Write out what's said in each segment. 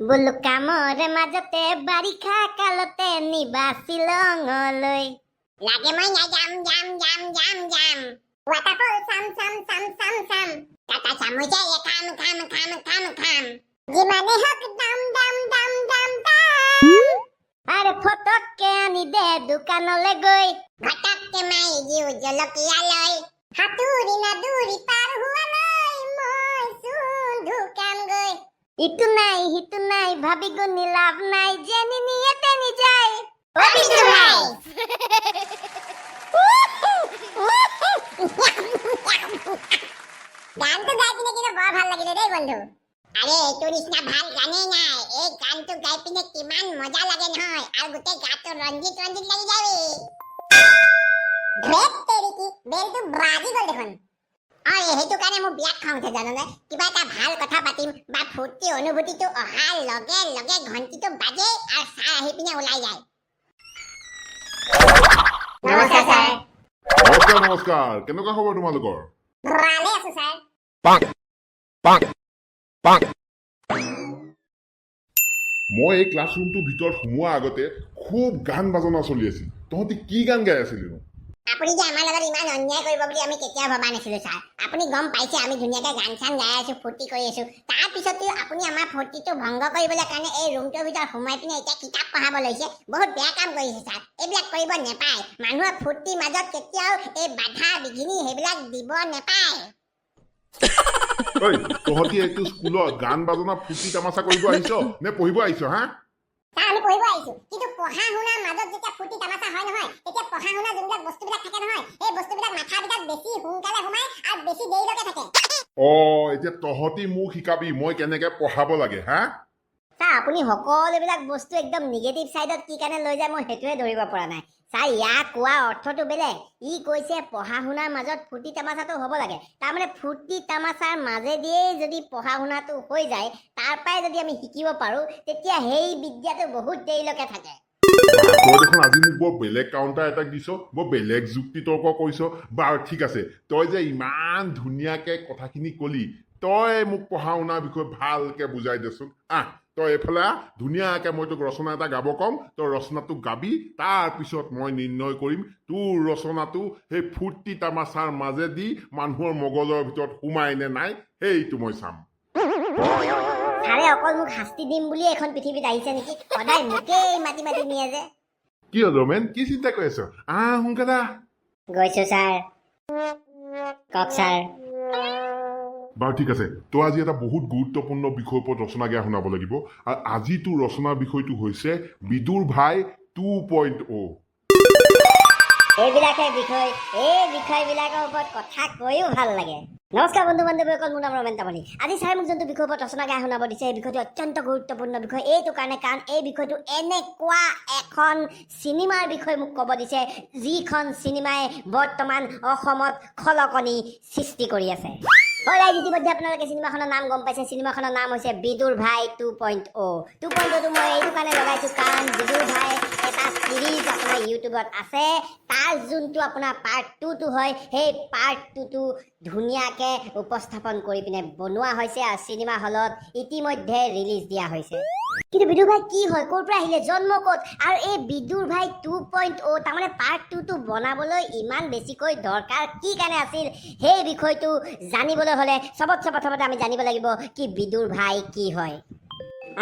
বোলো কামৰে মাজতে বাৰিষা কালতে নিবা শ্বিলঙলৈ লাগে মই যাম যাম যাম যাম ৱাটাৰফল চাম চাম চাম চাম চাম। টাটা চামুচে খাম খাম খাম খাম খাম। যিমানে হওক দাম দাম দাম দাম দাম। আরে ফটককে আনি দে দোকানলে গৈ। ঘটককে মাৰি দিওঁ জলকীয়া লৈ। সাঁতুৰি নাদুৰি পাৰ হোৱা ইটো নাই সিটো নাই ভাবি গুণি লাভ নাই যেনি নিয়ে তেনি যায় অ বিষ্ণু ভাই গানটো গাই পিনে কিন্তু বৰ ভালো লাগিলে দেই বন্ধু। আৰে এইটো নিচিনা ভালো গানেই নাই। এই গানটো গাই পিনে কিমান মজা লাগে নহয়। আৰু গোটেই গাটো ৰঞ্জিত ৰঞ্জিত লাগি যাবি ধেত তেৰিকি বেলটো বাজি গ'ল দেখোন। অ সেইটো কাৰণে মোৰ বিৰাট খং উঠে জানানে? কিবা এটা ভালো কথা পাতিম বা ফূৰ্তি অনুভূতিটো অহাৰ লগে লগে ঘণ্টিটো বাজে আৰু ছাৰ আহি পিনে ওলাই যায়। নমস্কাৰ নমস্কাৰ কেনেকুৱা খবৰ তোমালোকৰ? ভালে আছো ছাৰ। মই এই ক্লাছৰুমটোৰ ভিতৰত সোমোৱাৰ আগতে খুব গান বাজনা চলি আছিল। তহঁতি কি গান গাই আছিলি নো? আপুনি যে আমাৰ লগত ইমান অন্যায় কৰিব বুলি আমি কেতিয়াও ভবা নাছিলো ছাৰ। আপুনি গম পাইছে আমি ধুনীয়াকৈ গান চান গাই আছো ফূৰ্তি কৰি আছো। তাৰপিছতো আপুনি আমাৰ ফূৰ্তিটো ভংগ কৰিবলৈ কাৰণে এই ৰুমটোৰ ভিতৰত সোমাই পিনে এতিয়া কিতাপ পঢ়াব লৈছে। বহুত বেয়া কাম কৰিছে ছাৰ। এইবিলাক কৰিব নেপায়। মানুহৰ ফূৰ্তিৰ মাজত কেতিয়াও এই বাধা বিঘিনি সেইবিলাক দিব নেপায়। তহঁতি এইটো স্কুলত গান বাজনা ফূৰ্তি তামাচা কৰিব আহিছ? নে পঢ়িব আহিছ হা? আমি পঢ়িব আহিছো। কিন্তু পঢ়া শুনাৰ মাজত যেতিয়া ফুটি তামাচা হয় নহয়, তেতিয়া পঢ়া শুনা যোনবিলাক বস্তুবিলাক থাকে নহয়, সেই বস্তুবিলাক মাথাবিলাক বেছি সোনকালে সোমাই আৰু বেছি দেৰিলৈকে থাকে। অ, এতিয়া তহঁতি মোক শিকাবি, মই কেনেকে পঢ়াব লাগে, হা? ছাৰ আপুনি সকলোবিলাক বস্তু একদম নিগেটিভ চাইডত কি কাৰণে লৈ যায় মই সেইটোৱে ধৰিব পৰা নাই। ছাৰ ইয়াক কোৱা অৰ্থটো বেলেগ। ই কৈছে পঢ়া শুনাৰ মাজত ফূৰ্তি তামাচাটো হ'ব লাগে। তাৰমানে ফূৰ্তি তামাচাৰ মাজেদিয়েই যদি পঢ়া শুনাটো হৈ যায়, তাৰ পৰাই যদি আমি শিকিব পাৰোঁ, তেতিয়া সেই বিদ্যাটো বহুত দেৰিলৈকে থাকে। তই দেখোন আজি মোক বৰ বেলেগ কাউণ্টাৰ এটা দিছ, বৰ বেলেগ যুক্তি তৰ্ক কৰিছ। বাৰু ঠিক আছে, তই যে ইমান ধুনীয়াকে কথাখিনি কলি তই মোক পঢ়া শুনাৰ বিষয়ে ভালকে বুজাই দেচোন। আহ তই এইফালে আহ ধুনীয়াকে মই তোক ৰচনা এটা গাব ক'ম তই ৰচনাটো গাবি তাৰপিছত মই নিৰ্ণয় কৰিম। তোৰ ৰচনাটো সেই ফূৰ্তি তামাচাৰ মাজেদি মানুহৰ মগজৰ ভিতৰত সোমাই নে নাই সেইটো মই চাম। ছাৰে অকল মোক শাস্তি দিম বুলিয়ে এখন পৃথিৱীত আহিছে নেকি? সদায় মোকেই মাতি মাতি নিয়ে যে। কি হ'ল ৰমেন? কি চিন্তা কৰি আছ? আহ সোনকালে গৈছো ছাৰ। কওক ছাৰ। বাৰু ঠিক আছে, তই আজি এটা বহুত গুৰুত্বপূৰ্ণ বিষয়ৰ ওপৰত ৰচনা জ্ঞান শুনাব লাগিব। আৰু আজি তোৰ ৰচনাৰ বিষয়টো হৈছে বিদুৰ ভাই টু পইণ্ট অ' এইবিলাকে বিষয়, এই বিষয়বিলাকৰ ওপৰত কথা কৈও ভালো লাগে। নমস্কাৰ বন্ধু বান্ধৱীসকল মোৰ নাম ৰমেন তামলী আজি ছাৰে মোক যোনটো বিষয়ৰ ওপৰত ৰচনা গাই শুনাব দিছে, এই বিষয়টো অত্যন্ত গুৰুত্বপূৰ্ণ বিষয়। এইটো কাৰণে কাৰণ এই বিষয়টো এনেকুৱা এখন চিনেমাৰ বিষয়ে মোক ক'ব দিছে, যিখন চিনেমাই বৰ্তমান অসমত খলকনি সৃষ্টি কৰি আছে। হয় ইতিমধ্যে আপোনালোকে চিনেমাখনৰ নাম গম পাইছে। চিনেমাখনৰ নাম হৈছে বিদুৰ ভাই two point o' two point auto মই এইটো কাৰণে লগাইছোঁ কাৰণ বিদুৰ ভাই এটা চিৰিজ আপোনাৰ ইউটিউবত আছে। তাৰ যোনটো আপোনাৰ পাৰ্ট টুটো হয় সেই পাৰ্ট টুটো ধুনীয়াকৈ উপস্থাপন কৰি পিনে বনোৱা হৈছে আৰু চিনেমা হলত ইতিমধ্যে ৰিলিজ দিয়া হৈছে। কিন্তু বিদুর ভাই, কি হয়? ক'ৰ পৰা আহিলে? জন্ম ক'ত? আৰু এই বিদুৰ ভাই টু পইণ্ট অ' তাৰমানে পাৰ্ট টুটো বনাবলৈ ইমান বেছিকৈ দৰকাৰ কি কাৰণে আছিল সেই বিষয়টো জানিবলৈ হ'লে চবতছে প্ৰথমতে আমি জানিব লাগিব কি বিদুৰ ভাই কি হয়।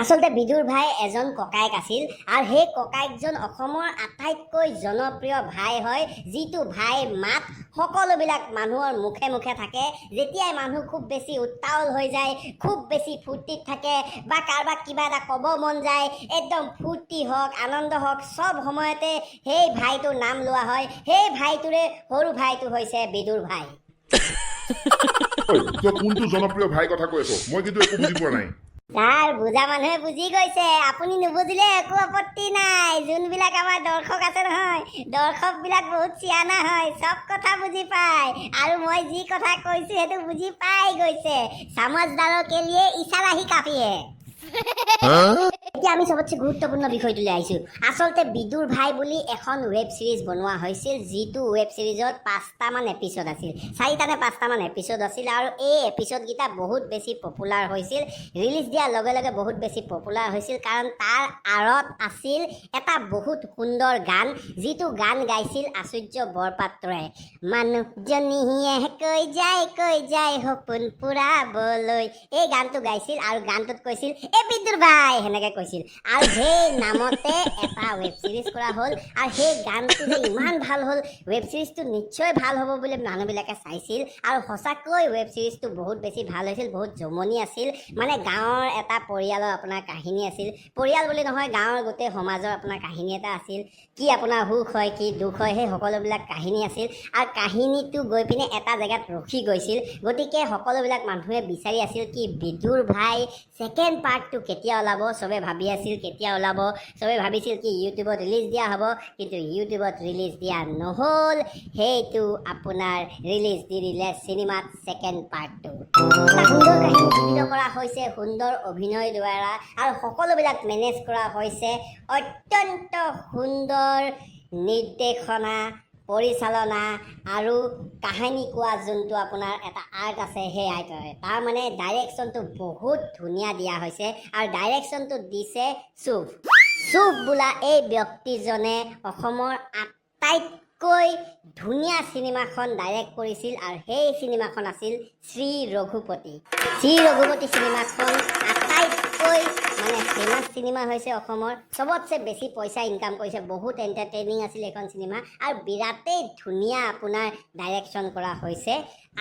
আচলতে বিদুৰ ভাই এজন ককায়েক আছিল আৰু সেই ককায়েকজন অসমৰ আটাইতকৈ জনপ্ৰিয় ভাই হয়, যিটো ভাইৰ মাত সকলোবিলাক মানুহৰ মুখে মুখে থাকে। যেতিয়াই মানুহ খুব বেছি উত্তাৱল হৈ যায়, খুব বেছি ফূৰ্তিত থাকে বা কাৰোবাক কিবা এটা ক'ব মন যায়, একদম ফূৰ্তি হওক, আনন্দ হওক, চব সময়তে সেই ভাইটোৰ নাম লোৱা হয়। সেই ভাইটোৰে সৰু ভাইটো হৈছে বিদুৰ ভাই। কোনটো জনপ্ৰিয় ভাই কথা কৈ আছ? মই কিন্তু একো বুজি পোৱা নাই। ছাৰ বুজা মানুহে বুজি গৈছে। আপুনি নুবুজিলে একো আপত্তি নাই। যোনবিলাক আমাৰ দৰ্শক আছে নহয়, দৰ্শকবিলাক বহুত চিয়ানা হয়, চব কথা বুজি পায়। আৰু মই যি কথা কৈছোঁ, সেইটো বুজি পাই গৈছে। চামজদাৰৰ কেলিয়ে লিয়ে ইশাৰা হি কাফি হে এতিয়া আমি চবতছে গুৰুত্বপূৰ্ণ বিষয়টোলৈ আহিছোঁ। আচলতে বিদুৰ ভাই বুলি এখন ৱেব ছিৰিজ বনোৱা হৈছিল, যিটো ৱেব ছিৰিজত পাঁচটামান এপিছ'ড আছিল। চাৰিটা নে পাঁচটামান এপিছ'ড আছিল আৰু এই এপিছ'ডকেইটা বহুত বেছি পপুলাৰ হৈছিল। ৰিলিজ দিয়াৰ লগে লগে বহুত বেছি পপুলাৰ হৈছিল কাৰণ তাৰ আঁৰত আছিল এটা বহুত সুন্দৰ গান, যিটো গান গাইছিল আচুৰ্য বৰপাত্ৰই। মানুহজনীয়ে কৈ যায় কৈ যায় সপোন পুৰাবলৈ। এই গানটো গাইছিল আৰু গানটোত কৈছিল এ ভাই, সেনেকে কৈছিল। আৰু সেই নামতে এটা ৱেব ছিৰিজ কৰা হ'ল আৰু সেই গানটো যে ইমান ভালো হ'ল ৱেব ছিৰিজটো নিশ্চয় ভালো হ'ব বুলি মানুহবিলাকে চাইছিল আৰু সঁচাকৈ ৱেব ছিৰিজটো বহুত বেছি ভালো হৈছিল, বহুত জমনি আছিল। মানে গাঁৱৰ এটা পৰিয়ালৰ আপোনাৰ কাহিনী আছিল। পৰিয়াল বুলি নহয়, গাঁৱৰ গোটেই সমাজৰ আপোনাৰ কাহিনী এটা আছিল। কি আপোনাৰ সুখ হয়, কি দুখ হয়, সেই সকলোবিলাক কাহিনী আছিল। আৰু কাহিনীটো গৈ পিনে এটা জেগাত ৰখি গৈছিল। গতিকে সকলোবিলাক মানুহে বিচাৰি আছিল কি বিদুৰ ভাই ছেকেণ্ড পাৰ্টটো কেতিয়া ওলাব, চবে ভাবি আছিল কেতিয়া ওলাব, চবে ভাবিছিল কি ইউটিউবত ৰিলিজ দিয়া হ'ব, কিন্তু ইউটিউবত ৰিলিজ দিয়া নহ'ল। সেইটো আপোনাৰ ৰিলিজ দি দিলে চিনেমাত ছেকেণ্ড পাৰ্টটো সুন্দৰ কাহিনী জীৱিত কৰা হৈছে, সুন্দৰ অভিনয় দ্বাৰা, আৰু সকলোবিলাক মেনেজ কৰা হৈছে। অত্যন্ত সুন্দৰ নিৰ্দেশনা পৰিচালনা আৰু কাহিনী কোৱা যোনটো আপোনাৰ এটা আৰ্ট আছে, সেই আৰ্টৰে তাৰ মানে ডাইৰেকশ্যনটো বহুত ধুনীয়া দিয়া হৈছে আৰু ডাইৰেকশ্যনটো দিছে চুপ চুপ বোলা এই ব্যক্তিজনে অসমৰ আটাইতকৈ ধুনীয়া চিনেমাখন ডাইৰেক্ট কৰিছিল আৰু সেই চিনেমাখন আছিল শ্ৰী ৰঘুপতি। শ্ৰী ৰঘুপতি চিনেমাখন আটাইতকৈ মানে ফেমাছ চিনেমা হৈছে অসমৰ চবতছে বেছি পইচা ইনকাম কৰিছে, বহুত এণ্টাৰটেইনিং আছিল এইখন চিনেমা আৰু বিৰাটেই ধুনীয়া আপোনাৰ ডাইৰেকশ্যন কৰা হৈছে।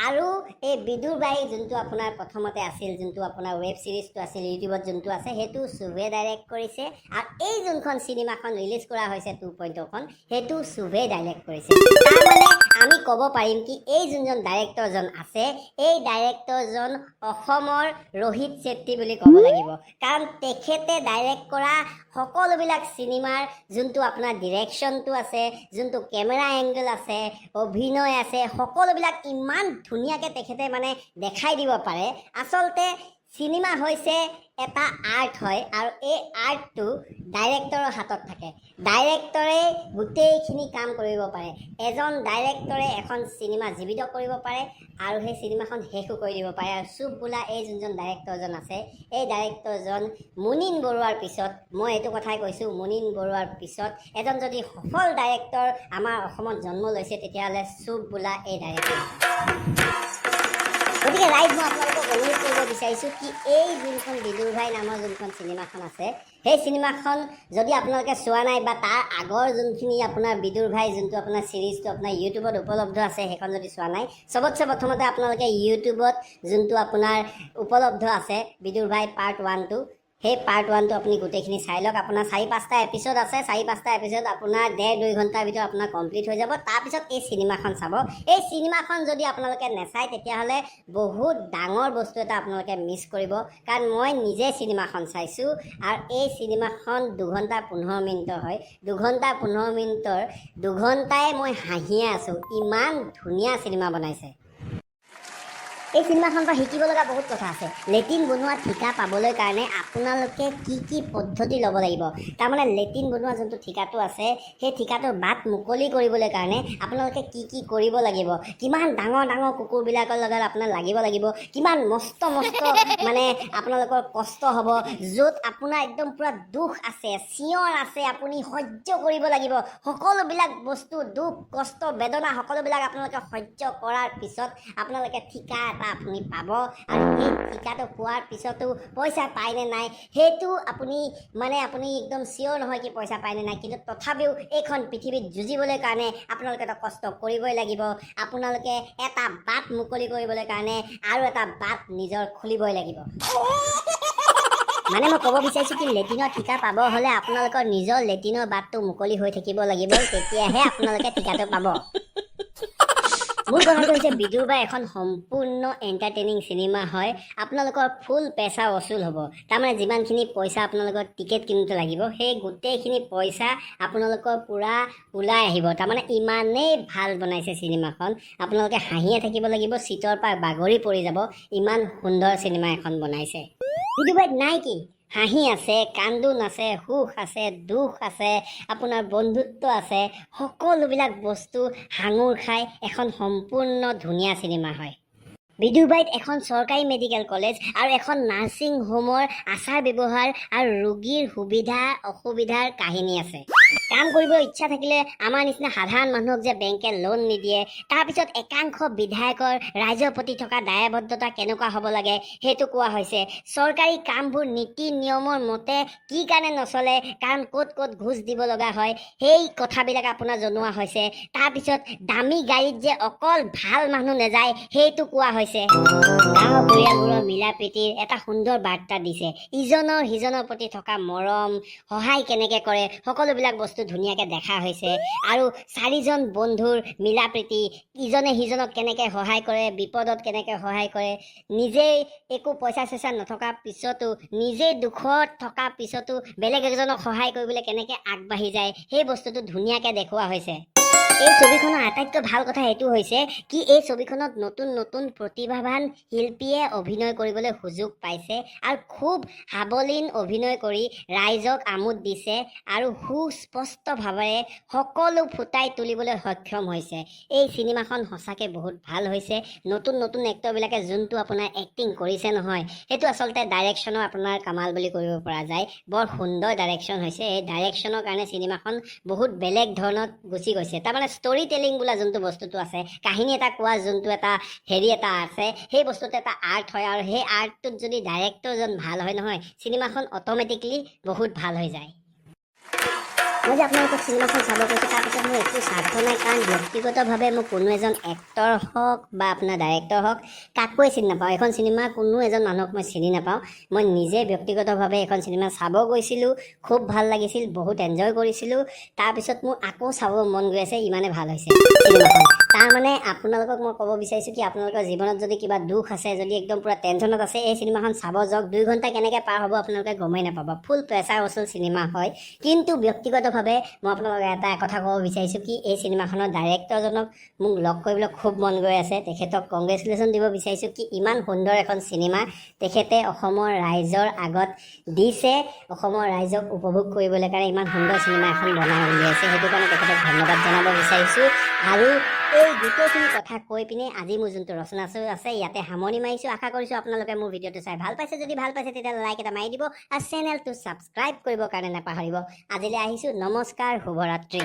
আৰু এই বিদুৰ বাই যোনটো আপোনাৰ প্ৰথমতে আছিল, যোনটো আপোনাৰ ৱেব ছিৰিজটো আছিল, ইউটিউবত যোনটো আছে, সেইটো শুভে ডাইৰেক্ট কৰিছে। আৰু এই যোনখন চিনেমাখন ৰিলিজ কৰা হৈছে টু পইণ্টখন সেইটো শুভে ডাইৰেক্ট কৰিছে। তাৰমানে আমি ক'ব পাৰিম কি এই যোনজন ডাইৰেক্টৰজন আছে এই ডাইৰেক্টৰজন অসমৰ ৰোহিত চেত্ৰী বুলি ক'ব লাগিব। কাৰণ তেখেতে ডাইৰেক্ট কৰা সকলোবিলাক চিনেমাৰ যোনটো আপোনাৰ ডিৰেকশ্যনটো আছে যোনটো কেমেৰা এংগল আছে অভিনয় আছে সকলোবিলাক ইমান ধুনীয়াকৈ তেখেতে মানে দেখাই দিব পাৰে। আচলতে চিনেমা হৈছে এটা আৰ্ট হয় আৰু এই আৰ্টটো ডাইৰেক্টৰৰ হাতত থাকে। ডাইৰেক্টৰে গোটেইখিনি কাম কৰিব পাৰে। এজন ডাইৰেক্টৰে এখন চিনেমা জীৱিত কৰিব পাৰে আৰু সেই চিনেমাখন শেষো কৰি দিব পাৰে। আৰু চুপ বোলা এই যোনজন ডাইৰেক্টৰজন আছে এই ডাইৰেক্টৰজন মুনিন বৰুৱাৰ পিছত মই এইটো কথাই কৈছোঁ মুনিন বৰুৱাৰ পিছত এজন যদি সফল ডাইৰেক্টৰ আমাৰ অসমত জন্ম লৈছে তেতিয়াহ'লে চুপ বোলা এই ডাইৰেক্টৰ গতিকে ৰাইজ মই আপোনালোকক বিচাৰিছোঁ কি এই যোনখন বিদুৰ ভাই নামৰ যোনখন চিনেমাখন আছে, সেই চিনেমাখন যদি আপোনালোকে চোৱা নাই বা তাৰ আগৰ যোনখিনি আপোনাৰ বিদুৰ ভাই, যোনটো আপোনাৰ চিৰিজটো আপোনাৰ ইউটিউবত উপলব্ধ আছে, সেইখন যদি চোৱা নাই চবতছে প্ৰথমতে আপোনালোকে ইউটিউবত যোনটো আপোনাৰ উপলব্ধ আছে বিদুৰ ভাই পাৰ্ট ওৱানটো সেই পাৰ্ট ওৱানটো আপুনি গোটেইখিনি চাই লওক। আপোনাৰ চাৰি পাঁচটা এপিছ'ড আছে। চাৰি পাঁচটা এপিছ'ড আপোনাৰ ডেৰ দুই ঘণ্টাৰ ভিতৰত আপোনাৰ কমপ্লিট হৈ যাব। তাৰপিছত এই চিনেমাখন চাব। এই চিনেমাখন যদি আপোনালোকে নেচায় তেতিয়াহ'লে বহুত ডাঙৰ বস্তু এটা আপোনালোকে মিছ কৰিব। কাৰণ মই নিজে চিনেমাখন চাইছোঁ আৰু এই চিনেমাখন দুঘণ্টা পোন্ধৰ মিনিটৰ হয়। দুঘণ্টা পোন্ধৰ মিনিটৰ দুঘণ্টাই মই হাঁহিয়ে আছোঁ। ইমান ধুনীয়া চিনেমা বনাইছে। এই চিনেমাখনৰ পৰা শিকিব লগা বহুত কথা আছে। লেট্ৰিন বনোৱা ঠিকা পাবলৈ কাৰণে আপোনালোকে কি কি পদ্ধতি ল'ব লাগিব? তাৰমানে লেট্ৰিন বনোৱা যোনটো ঠিকাটো আছে সেই ঠিকাটোৰ বাট মুকলি কৰিবলৈ কাৰণে আপোনালোকে কি কি কৰিব লাগিব? কিমান ডাঙৰ ডাঙৰ কুকুৰবিলাকৰ লগত আপোনাৰ লাগিব লাগিব? কিমান মস্ত মস্ত মানে আপোনালোকৰ কষ্ট হ'ব য'ত আপোনাৰ একদম পূৰা দুখ আছে চিঞৰ আছে আপুনি সহ্য কৰিব লাগিব। সকলোবিলাক বস্তু দুখ কষ্ট বেদনা সকলোবিলাক আপোনালোকে সহ্য কৰাৰ পিছত আপোনালোকে ঠিকা এটা আপুনি পাব। আৰু সেই ঠিকাটো পোৱাৰ পিছতো পইচা পায়নে নাই, সেইটো আপুনি মানে আপুনি একদম চিয়'ৰ নহয় কি পইচা পায়নে নাই। কিন্তু তথাপিও এইখন পৃথিৱীত যুঁজিবলৈ কাৰণে আপোনালোকে এটা কষ্ট কৰিবই লাগিব। আপোনালোকে এটা বাট মুকলি কৰিবলৈ কাৰণে আৰু এটা বাট নিজৰ খুলিবই লাগিব। মানে মই ক'ব বিচাৰিছোঁ কি লেট্ৰিনৰ ঠিকা পাব হ'লে আপোনালোকৰ নিজৰ লেট্ৰিনৰ বাটটো মুকলি হৈ থাকিব লাগিব, তেতিয়াহে আপোনালোকে ঠিকাটো পাব। মূল কথাটো হৈছে বিদুৰ বা এখন সম্পূৰ্ণ এণ্টাৰটেইনিং চিনেমা হয়। আপোনালোকৰ ফুল পেচা অচুল হ'ব। তাৰমানে যিমানখিনি পইচা আপোনালোকৰ টিকেট কিনোতে লাগিব সেই গোটেইখিনি পইচা আপোনালোকৰ পূৰা ওলাই আহিব। তাৰমানে ইমানেই ভাল বনাইছে চিনেমাখন আপোনালোকে হাঁহিয়ে থাকিব লাগিব চিটৰ পৰা বাগৰি পৰি যাব। ইমান সুন্দৰ চিনেমা এখন বনাইছে। বিদুৰ বাইত নাই কি? হাঁহি আছে কান্দোন আছে সুখ আছে দুখ আছে আপোনাৰ বন্ধুত্ব আছে সকলোবিলাক বস্তু সাঙুৰ খাই এখন সম্পূৰ্ণ ধুনীয়া চিনেমা হয়। বিদুৰবাৰীত এখন চৰকাৰী মেডিকেল কলেজ আৰু এখন নাৰ্ছিং হোমৰ আচাৰ ব্যৱহাৰ আৰু ৰোগীৰ সুবিধা অসুবিধাৰ কাহিনী আছে। কাম কৰিব ইচ্ছা থাকিলে আমাৰ নিচিনা সাধাৰণ মানুহক যে বেংকে লোন নিদিয়ে তাৰপিছত একাংশ বিধায়কৰ ৰাইজৰ প্ৰতি থকা দায়বদ্ধতা কেনেকুৱা হ'ব লাগে সেইটো কোৱা হৈছে। চৰকাৰী কামবোৰ নীতি নিয়মৰ মতে কি কাৰণে নচলে, কাৰণ ক'ত ক'ত ঘোচ দিব লগা হয়, সেই কথাবিলাক আপোনাৰ জনোৱা হৈছে। তাৰপিছত দামী গাড়ীত যে অকল ভালো মানুহ নাযায়, সেইটো কোৱা হৈছে। গাঁৱৰ পৰিয়ালবোৰৰ মিলা প্ৰীতিৰ এটা সুন্দৰ বাৰ্তা দিছে। ইজনৰ সিজনৰ প্ৰতি থকা মৰম, সহায় কেনেকৈ কৰে, সকলোবিলাক বস্তু ধুনীয়াকৈ দেখা হৈছে। আৰু চাৰিজন বন্ধুৰ মিলা প্ৰীতি ইজনে সিজনক কেনেকৈ সহায় কৰে, বিপদত কেনেকৈ সহায় কৰে, নিজেই একো পইচা চইচা নথকা পিছতো, নিজেই দুখত থকা পিছতো বেলেগ এজনক সহায় কৰিবলৈ কেনেকৈ আগবাঢ়ি যায়, সেই বস্তুটো ধুনীয়াকৈ দেখুওৱা হৈছে। এই ছবিখনৰ আটাইতকৈ ভালো কথা এইটো হৈছে কি এই ছবিখনত নতুন নতুন প্ৰতিভাৱান শিল্পীয়ে অভিনয় কৰিবলৈ সুযোগ পাইছে আৰু খুব সাৱলীন অভিনয় কৰি ৰাইজক আমোদ দিছে আৰু সুস্পষ্টভাৱেৰে সকলো ফুটাই তুলিবলৈ সক্ষম হৈছে। এই চিনেমাখন সঁচাকৈ বহুত ভালো হৈছে। নতুন নতুন এক্টৰবিলাকে যোনটো আপোনাৰ এক্টিং কৰিছে নহয়, সেইটো আচলতে ডাইৰেকশ্যনৰ আপোনাৰ কামাল বুলি কৰিব পৰা যায়। বৰ সুন্দৰ ডাইৰেকশ্যন হৈছে। এই ডাইৰেকশ্যনৰ কাৰণে চিনেমাখন বহুত বেলেগ ধৰণত গুচি গৈছে। তাৰমানে ষ্টৰি টেলিং বোলা যোনটো বস্তুটো আছে, কাহিনী এটা কোৱা যোনটো এটা হেৰি এটা আছে, সেই বস্তুটো এটা আৰ্ট হয় আৰু সেই আৰ্টটোত যদি ডাইৰেক্টৰজন ভালো হয় নহয় চিনেমাখন অট'মেটিকলি বহুত ভালো হৈ যায়। মই যে আপোনালোকক চিনেমাখন চাব কৈছোঁ তাৰপিছত মোৰ একো স্বাৰ্থ নাই। কাৰণ ব্যক্তিগতভাৱে মোক কোনো এজন এক্টৰ হওক বা আপোনাৰ ডাইৰেক্টৰ হওক, কাকোৱে চিনি নাপাওঁ। এখন চিনেমা কোনো এজন মানুহক মই চিনি নাপাওঁ। মই নিজে ব্যক্তিগতভাৱে এখন চিনেমা চাব গৈছিলোঁ, খুব ভালো লাগিছিল, বহুত এনজয় কৰিছিলোঁ। তাৰপিছত মোৰ আকৌ চাব মন গৈ আছে, ইমানে ভালো হৈছে চিনেমাখন। তাৰমানে আপোনালোকক মই ক'ব বিচাৰিছোঁ কি, আপোনালোকৰ জীৱনত যদি কিবা দুখ আছে, যদি একদম পূৰা টেনশ্যনত আছে, এই চিনেমাখন চাব যাওক, দুই ঘণ্টা কেনেকৈ পাৰ হ'ব, আপোনালোকে গমেই নাপাব। ফুল প্ৰেছাৰ অচল চিনেমা হয়। কিন্তু ব্যক্তিগতভাৱে মই আপোনালোকক এটা কথা ক'ব বিচাৰিছোঁ কি এই চিনেমাখনৰ ডাইৰেক্টৰজনক মোক লগ কৰিবলৈ খুব মন গৈ আছে। তেখেতক কংগ্ৰেচুলেশ্যন দিব বিচাৰিছোঁ কি ইমান সুন্দৰ এখন চিনেমা তেখেতে অসমৰ ৰাইজৰ আগত দিছে। অসমৰ ৰাইজক উপভোগ কৰিবলৈ কাৰণে ইমান সুন্দৰ চিনেমা এখন বনাই উলিয়াইছে। সেইটো কাৰণে তেখেতক ধন্যবাদ জনাব বিচাৰিছোঁ। আৰু এই গোটেইখিনি কথা কৈ পিনে আজি মোৰ যোনটো ৰচনা চৰি আছে, ইয়াতে সামৰণি মাৰিছোঁ। আশা কৰিছোঁ আপোনালোকে মোৰ ভিডিঅ'টো চাই ভালো পাইছে। যদি ভালো পাইছে, তেতিয়া লাইক এটা মাৰি দিব আৰু চেনেলটো ছাবস্ক্ৰাইব কৰিবৰ কাৰণে নাপাহৰিব। আজিলৈ আহিছোঁ। নমস্কাৰ, শুভৰাত্ৰি।